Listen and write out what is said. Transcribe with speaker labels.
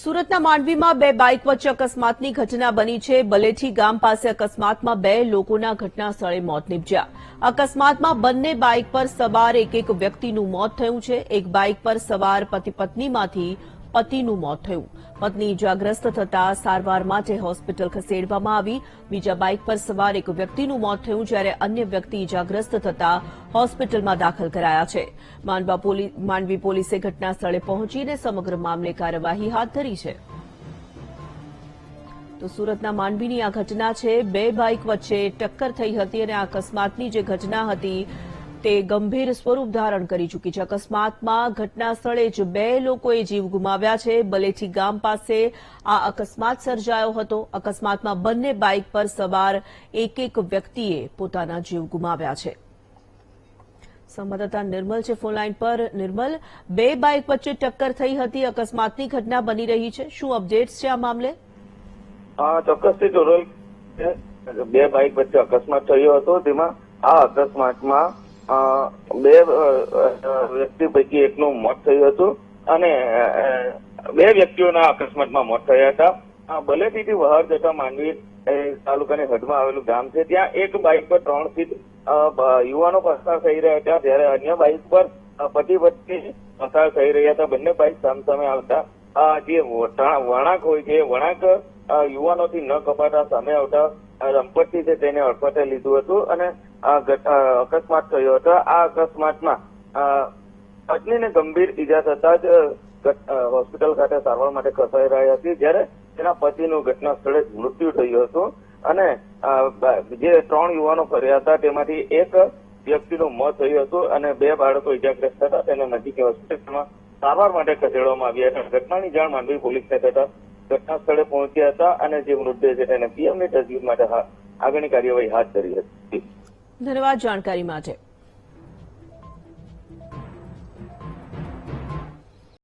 Speaker 1: સુરતના માંડવીમાં બે બાઇક વચ્ચે અકસ્માતની ઘટના બની છે. બલેઠી ગામ પાસે અકસ્માતમાં બે લોકોના ઘટના સ્થળે મોત નીપજ્યા. અકસ્માતમાં બંને બાઇક પર સવાર એક એક વ્યક્તિનું મોત થયું છે. એક બાઇક પર સવાર પતિ પત્નીમાંથી પતિનું મોત થયું. પત્ની ઇજાગ્રસ્ત થતા સારવાર માટે હોસ્પિટલ ખસેડવામાં આવી. બીજા બાઇક પર સવાર એક વ્યક્તિનું મોત થયું, જ્યારે અન્ય વ્યક્તિ ઇજાગ્રસ્ત થતા હોસ્પિટલમાં દાખલ કરાયા છે. માંડવી પોલીસે ઘટના સ્થળે પહોંચીને સમગ્ર મામલે કાર્યવાહી હાથ ધરી છે. તો સુરતના માંડવીની આ ઘટના છે. બે બાઇક વચ્ચે ટક્કર થઈ હતી અને આ અકસ્માતની જે ઘટના હતી તે ગંભીર સ્વરૂપ ધારણ કરી ચૂકી છે. અકસ્માતમાં ઘટના સ્થળે જ બે લોકોએ જીવ ગુમાવ્યા છે. બલેઠી ગામ પાસે આ અકસ્માત સર્જાયો હતો. અકસ્માતમાં બંને બાઇક પર સવાર એક એક વ્યક્તિએ પોતાના જીવ ગુમાવ્યા છે. સંવાદદાતા નિર્મલ છે ફોનલાઈન પર. નિર્મલ, બે બાઇક વચ્ચે ટક્કર થઈ હતી. અકસ્માતની ઘટના બની રહી છે. શું અપડેટ્સ છે આ મામલે?
Speaker 2: બે બાઇક વચ્ચે અકસ્માત થયો હતો. તેમાં આ અકસ્માતમાં બે વ્યક્તિ પૈકી એકનું મોત થયું હતું અને બે વ્યક્તિઓના અકસ્માતમાં મોત થયા હતા. આ બલેટીથી વહાર જતા માંડવી તાલુકાની હદમાં આવેલું ગામ છે. ત્યાં એક બાઇક પર ત્રણ સીટ યુવાનો પસાર થઈ રહ્યા હતા. જ્યારે અન્ય બાઇક પર પતિ પત્ની પસાર થઈ રહ્યા હતા. બંને બાઇક સામસામે આવતા. જે વળાંક હોય છે વળાંક યુવાનોથી ન કપાતા સામે આવતા. રમપટ્ટી છે, તેને અડફટે લીધું હતું અને અકસ્માત થયો હતો. આ અકસ્માતમાં પત્નીને ગંભીર ઈજા થતા જ હોસ્પિટલ ખાતે સારવાર માટે ખસાઈ રહી હતી, જ્યારે તેના પતિનું ઘટના સ્થળે જ મૃત્યુ થયું હતું. અને જે ત્રણ યુવાનો ફર્યા હતા, તેમાંથી એક વ્યક્તિનું મોત થયું હતું અને બે બાળકો ઈજાગ્રસ્ત હતા તેને નજીકની હોસ્પિટલમાં સારવાર માટે ખસેડવામાં આવ્યા હતા. ઘટનાની જાણ માંડવી પોલીસને થતા ઘટના સ્થળે પહોંચ્યા હતા અને જે મૃતદેહ છે તેને પીએમની તસવીર માટે આગળની કાર્યવાહી હાથ ધરી હતી.
Speaker 1: ધન્યવાદ જાણકારી માટે.